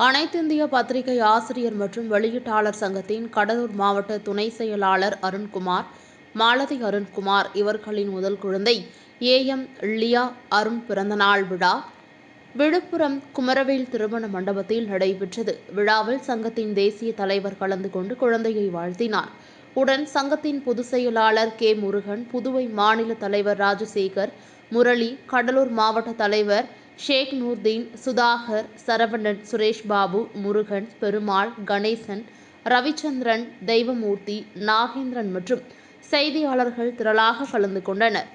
அனைத்திந்திய பத்திரிகை ஆசிரியர் மற்றும் வெளியீட்டாளர் சங்கத்தின் கடலூர் மாவட்ட துணை செயலாளர் அருண்குமார் மாலதி அருண்குமார் இவர்களின் முதல் குழந்தை ஏ எம் லியா அருண் பிறந்தநாள் விழா. விழுப்புரம் குமரவேல் திருமண மண்டபத்தில் நடைபெற்றது. விழாவில் சங்கத்தின் தேசிய தலைவர் கலந்து கொண்டு குழந்தையை வாழ்த்தினார். உடன் சங்கத்தின் பொதுச் செயலாளர் கே முருகன் புதுவை மாநில தலைவர் ராஜசேகர் முரளி கடலூர் மாவட்ட தலைவர் ஷேக் நூர்தீன் சுதாகர் சரவணன் சுரேஷ் பாபு முருகன் பெருமாள் கணேசன் ரவிச்சந்திரன் தெய்வமூர்த்தி நாகேந்திரன் மற்றும் செய்தியாளர்கள் திரளாக கலந்து கொண்டனர்.